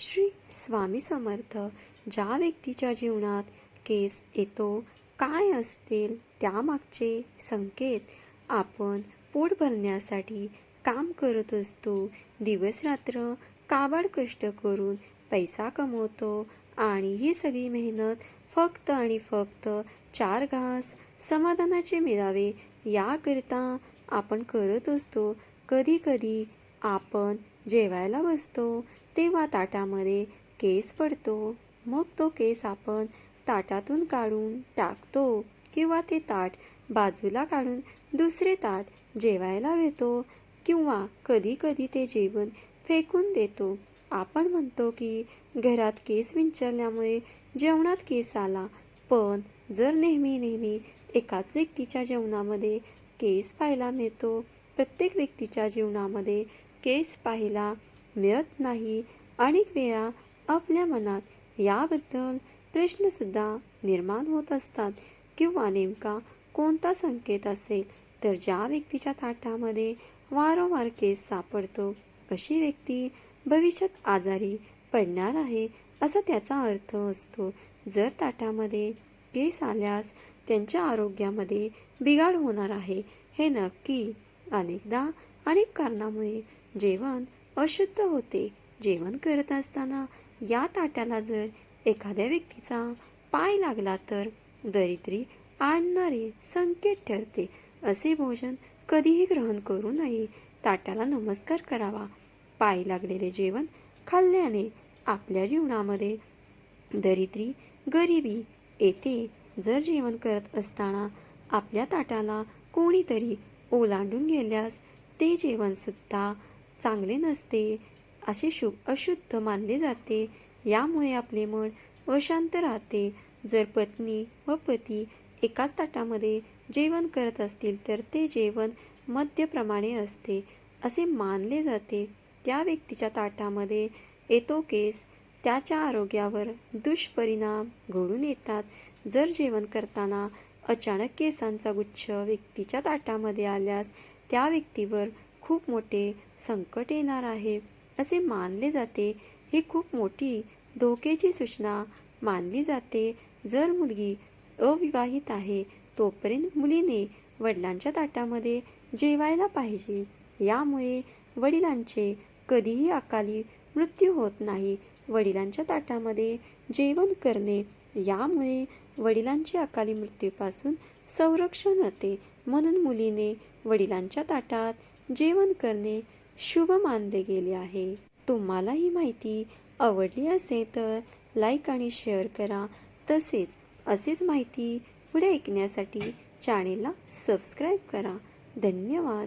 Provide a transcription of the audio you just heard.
श्री स्वामी समर्थ. ज्या व्यक्तीच्या जीवनात केस येतो काय असतील त्यामागचे संकेत आपण पोट भरण्यासाठी काम करत असतो. दिवसरात्र काबाड कष्ट करून पैसा कमवतो आणि ही सगळी मेहनत फक्त आणि फक्त चार घास समाधानाचे मिळावे याकरिता आपण करत असतो. कधीकधी आपण जेवायला बसतो. तेव्हा ताटामध्ये केस पडतो. मग तो केस आपण ताटातून काढून टाकतो किंवा ते ताट बाजूला काढून दुसरे ताट जेवायला घेतो किंवा कधीकधी ते जेवण फेकून देतो. आपण म्हणतो की घरात केस विंचरल्यामुळे जेवणात केस आला. पण जर नेहमी नेहमी एकाच व्यक्तीच्या जेवणामध्ये केस पाहायला मिळतो प्रत्येक व्यक्तीच्या जीवनामध्ये केस पाहायला मिळत नाही. अनेक वेळा आपल्या मनात याबद्दल प्रश्नसुद्धा निर्माण होत असतात किंवा नेमका कोणता संकेत असेल तर ज्या व्यक्तीच्या ताटामध्ये वारंवार केस सापडतो अशी व्यक्ती भविष्यात आजारी पडणार आहे असा त्याचा अर्थ असतो. जर ताटामध्ये केस आल्यास त्यांच्या आरोग्यामध्ये बिघाड होणार आहे हे नक्की अनेकदा अनेक कारणामुळे जेवण अशुद्ध होते. जेवण करत असताना या ताट्याला जर एखाद्या व्यक्तीचा पाय लागला तर दरिद्री आणणारे संकेत ठरते. असे भोजन कधीही ग्रहण करू नये. ताट्याला नमस्कार करावा. पाय लागलेले जेवण खाल्ल्याने आपल्या जीवनामध्ये दरिद्री गरिबी येते. जर जेवण करत असताना आपल्या ताटाला कोणीतरी ओलांडून गेल्यास ते जेवणसुद्धा चांगले नसते असे शु अशुद्ध मानले जाते. यामुळे आपले मन अशांत राहते. जर पत्नी व पती एकाच ताटामध्ये जेवण करत असतील तर ते जेवण मध्यप्रमाणे असते असे मानले जाते. त्या व्यक्तीच्या ताटामध्ये येतो केस त्याच्या आरोग्यावर दुष्परिणाम घडून येतात. जर जेवण करताना अचानक केसांचा गुच्छ व्यक्तीच्या ताटामध्ये आल्यास त्या व्यक्तीवर खूप मोठे संकट येणार आहे असे मानले जाते. ही खूप मोठी धोक्याची सूचना मानली जाते. जर मुलगी अविवाहित आहे तोपर्यंत मुलीने वडिलांच्या ताटामध्ये जेवायला पाहिजे. यामुळे वडिलांचे कधीही अकाली मृत्यू होत नाही. वडिलांच्या ताटामध्ये जेवण करणे यामुळे वडिलांचे अकाली मृत्यूपासून संरक्षण होते. म्हणून मुलीने वडिलांच्या ताटात जेवण करणे शुभ मानले गेले आहे. तुम्हाला ही माहिती आवडली असेल तर लाईक आणि शेअर करा. तसेच असेच माहिती पुढे ऐकण्यासाठी चॅनेलला सबस्क्राईब करा. धन्यवाद.